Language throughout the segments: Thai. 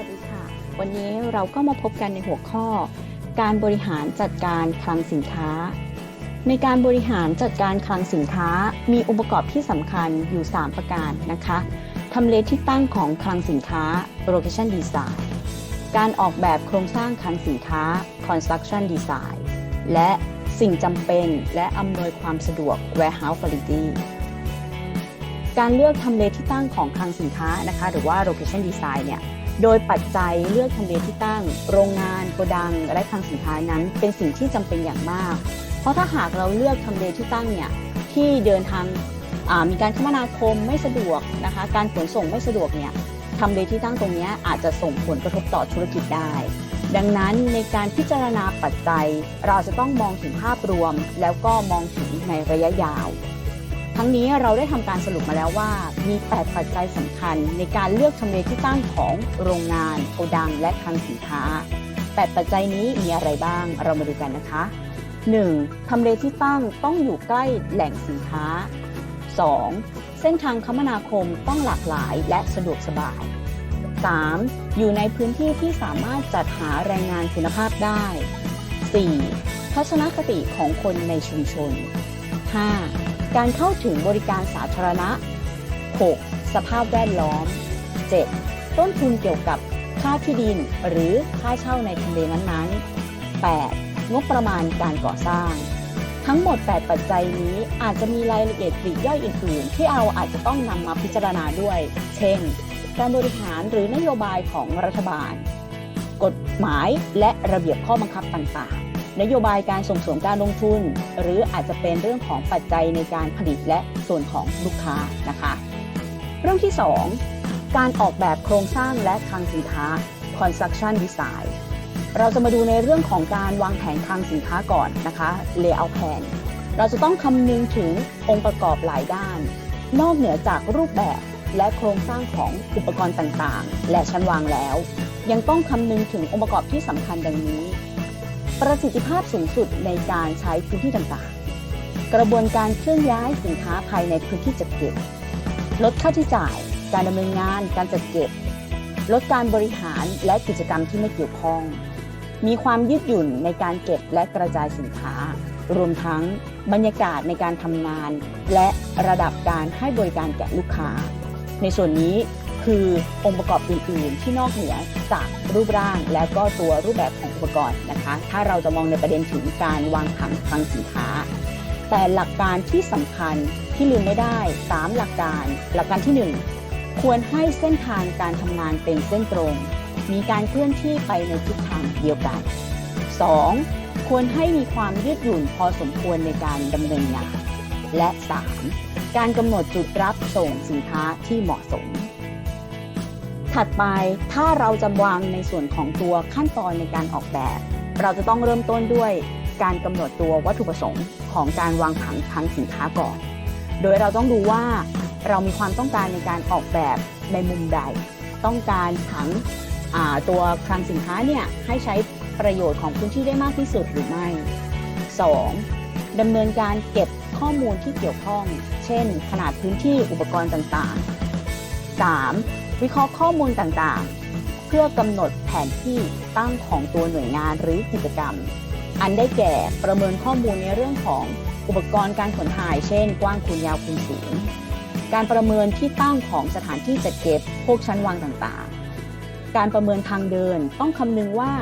วัสดีค่ะ วันนี้เราก็มาพบกันในหัวข้อ การบริหารจัดการคลังสินค้า ในการบริหารจัดการคลังสินค้า มีองค์ประกอบที่สำคัญอยู่ 3 ประการนะคะทำเลที่ตั้งของคลังสินค้า location design การออกแบบโครงสร้างคลังสินค้า construction design และสิ่งจำเป็นและอำนวยความสะดวก warehouse quality การเลือกทำเลที่ตั้งของคลังสินค้านะคะ หรือว่า location design เนี่ย โดยปัจจัยเลือกทำเลที่ตั้ง โรงงานโกดัง และคลังสินค้านั้น เป็นสิ่งที่จำเป็นอย่างมาก เพราะถ้าหากเราเลือกทำเลที่ตั้งเนี่ยที่เดินทางมีการคมนาคมไม่สะดวกนะคะการขนส่งไม่สะดวกเนี่ยทำเลที่ตั้งตรงนี้อาจจะส่งผลกระทบต่อธุรกิจได้ ดังนั้นในการพิจารณาปัจจัย เราจะต้องมองถึงภาพรวม แล้วก็มองถึงในระยะยาว ทั้งนี้เราได้ทำการสรุปมาแล้วว่า มี 8 ปัจจัยสำคัญ ในการเลือกทำเลที่ตั้งของโรงงานโกดังและคลังสินค้า 8 ปัจจัยนี้มีอะไรบ้างเรามาดูกันนะคะ 1. ทำเลที่ตั้งต้องอยู่ใกล้แหล่งสินค้า 2. เส้นทางคมนาคมต้องหลากหลายและสะดวกสบาย 3. อยู่ในพื้นที่ที่สามารถจัดหาแรงงานคุณภาพได้ 4. ทัศนคติของคนในชุมชน 5. การเข้าถึงบริการสาธารณะ 6. สภาพแวดล้อม 7. ต้นทุนเกี่ยวกับค่าที่ดินหรือค่าเช่าในทำเลนั้นๆ 8. งบประมาณการก่อสร้าง ทั้งหมด 8 ปัจจัยนี้อาจจะมีรายละเอียดปลีกย่อยอื่นๆ ที่เราอาจจะต้องนำมาพิจารณาด้วย เช่น การบริหารหรือนโยบายของรัฐบาล กฎหมายและระเบียบข้อบังคับต่างๆ นโยบายการส่งเสริมการลงทุน หรืออาจจะเป็นเรื่องของปัจจัยในการผลิตและส่วนของลูกค้านะคะ เรื่องที่ 2 การออกแบบโครงสร้างและคลังสินค้า construction design เราจะมาดูในเรื่องของการวางแผนคลังสินค้าก่อนนะคะ layout plan เราจะต้องคำนึงถึงองค์ประกอบหลายด้าน นอกเหนือจากรูปแบบและโครงสร้างของอุปกรณ์ต่างๆ และชั้นวางแล้ว ยังต้องคำนึงถึงองค์ประกอบที่สำคัญดังนี้ ประสิทธิภาพสูงสุดในการใช้พื้นที่ต่างๆ กระบวนการเคลื่อนย้ายสินค้าภายในพื้นที่จัดเก็บ ลดค่าใช้จ่าย การดำเนินงาน การจัดเก็บ ลดการบริหารและกิจกรรมที่ไม่เกี่ยวข้อง มีความยืดหยุ่นในการเก็บและกระจายสินค้า รวมทั้งบรรยากาศในการทำงาน และระดับการให้บริการแก่ลูกค้า ในส่วนนี้ คือองค์ประกอบอื่น ๆ ที่นอกเหนือจากรูปร่าง และก็ตัวรูปแบบของอุปกรณ์นะคะ ถ้าเราจะมองในประเด็นถึงการวางผังคลังสินค้า แต่หลักการที่สำคัญที่ลืมไม่ได้ 3 หลักการ หลักการที่ 1 ควรให้เส้นทางการทำงานเป็นเส้นตรง มีการเคลื่อนที่ไปในทิศทางเดียวกัน 2. ควรให้มีความยืดหยุ่นพอสมควรในการดำเนินงาน และ 3. การกำหนดจุดรับส่งสินค้าที่เหมาะสม ถัดไปถ้าเราจะวางในส่วนของตัวขั้นตอนในการออกแบบ เราจะต้องเริ่มต้นด้วยการกำหนดตัววัตถุประสงค์ของการวางผังคลังสินค้าก่อน โดยเราต้องดูว่าเรามีความต้องการในการออกแบบในมุมใด ต้องการผังตัวคลังสินค้าเนี่ยให้ใช้ประโยชน์ของพื้นที่ได้มากที่สุดหรือไม่ 2. ดำเนินการเก็บข้อมูลที่เกี่ยวข้อง เช่น ขนาดพื้นที่อุปกรณ์ต่างๆ 3. วิเคราะห์ข้อมูลต่างๆ เพื่อกำหนดแผนที่ตั้งของตัวหน่วยงานหรือกิจกรรม อันได้แก่ประเมินข้อมูลในเรื่องของอุปกรณ์การขนถ่าย เช่น กว้างคูณยาวคูณสูง การประเมินที่ตั้งของสถานที่จัดเก็บพวกชั้นวางต่างๆ การประเมินทางเดินต้องคำนึงว่า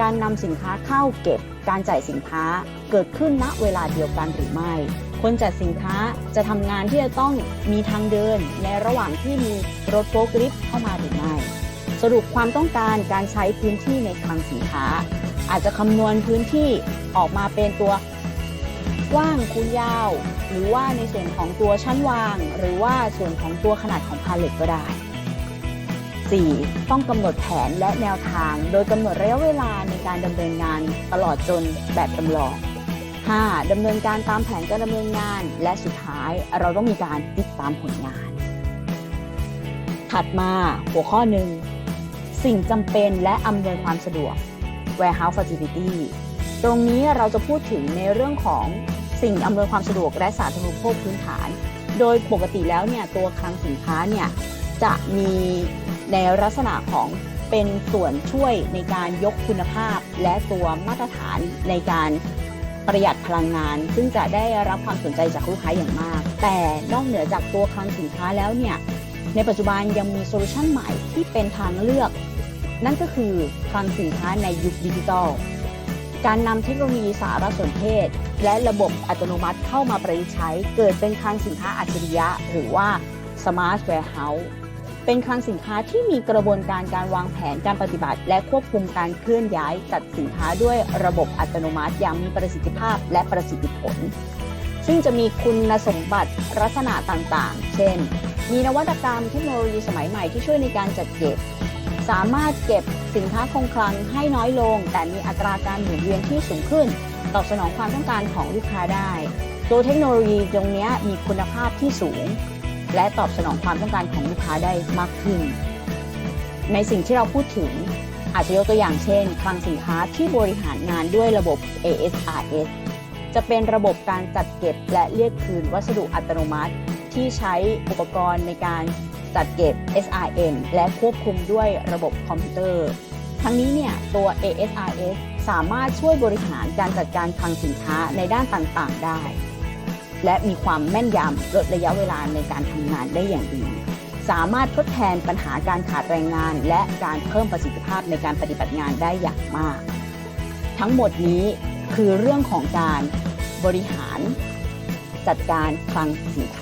การนำสินค้าเข้าเก็บ การจ่ายสินค้าเกิดขึ้นณเวลาเดียวกันหรือไม่ คนจัดสินค้าจะทำงานที่จะต้องมีทางเดิน ในระหว่างที่มีรถโฟล์คลิฟต์เข้ามาหรือไม่ สรุปความต้องการการใช้พื้นที่ในคลังสินค้า อาจจะคำนวณพื้นที่ออกมาเป็นตัวกว้างคูณยาว หรือว่าในส่วนของตัวชั้นวาง หรือว่าส่วนของตัวขนาดของพาเลตก็ได้ 4. ต้องกำหนดแผนและแนวทาง โดยกำหนดระยะเวลาในการดำเนินงานตลอดจนแบบจำลอง 5. ดำเนินการตามแผนการดำเนินงาน และสุดท้ายเราต้องมีการติดตามผลงาน ถัดมาหัวข้อหนึ่งสิ่งจำเป็นและอำนวยความสะดวก warehouse facility ตรงนี้เราจะพูดถึงในเรื่องของสิ่งอำนวยความสะดวกและสาธารณูปโภคพื้นฐาน โดยปกติแล้วเนี่ยตัวคลังสินค้าเนี่ยจะมีในลักษณะของเป็นส่วนช่วยในการยกคุณภาพ และตัวมาตรฐานในการ ประหยัดพลังงาน ซึ่งจะได้รับความสนใจจากลูกค้าอย่างมาก แต่นอกเหนือจากตัวคลังสินค้าแล้วเนี่ยในปัจจุบันยังมีโซลูชันใหม่ที่เป็นทางเลือก นั่นก็คือคลังสินค้าในยุคดิจิทัลการนำเทคโนโลยีสารสนเทศ และระบบอัตโนมัติเข้ามาประยุกต์ใช้ เกิดเป็นคลังสินค้าอัจฉริยะ หรือว่า Smart Warehouse เป็นคลังสินค้าที่มีกระบวนการการวางแผนการปฏิบัติ และควบคุมการเคลื่อนย้ายจัดสินค้าด้วยระบบอัตโนมัติอย่างมีประสิทธิภาพและประสิทธิผล ซึ่งจะมีคุณสมบัติลักษณะต่างๆ เช่น มีนวัตกรรมเทคโนโลยีสมัยใหม่ที่ช่วยในการจัดเก็บ สามารถเก็บสินค้าคงคลังให้น้อยลง แต่มีอัตราการหมุนเวียนที่สูงขึ้น ตอบสนองความต้องการของลูกค้าได้ ตัวเทคโนโลยีตรงนี้มีคุณภาพที่สูง และตอบสนองความต้องการของลูกค้าได้มากขึ้น ในสิ่งที่เราพูดถึงอาจจะยกตัวอย่างเช่นคลังสินค้าที่บริหารงานด้วยระบบ ASRS จะเป็นระบบการจัดเก็บและเรียกคืนวัสดุอัตโนมัติ ที่ใช้อุปกรณ์ในการจัดเก็บ SRM และควบคุมด้วยระบบคอมพิวเตอร์ ทั้งนี้เนี่ยตัว ASRS สามารถช่วยบริหารการจัดการคลังสินค้าในด้านต่างๆ ได้ และมีความแม่นยำลดระยะเวลาในการทำงานได้อย่างดี สามารถทดแทนปัญหาการขาดแรงงาน และการเพิ่มประสิทธิภาพในการปฏิบัติงานได้อย่างมาก ทั้งหมดนี้คือเรื่องของการบริหารจัดการคลังสินค้า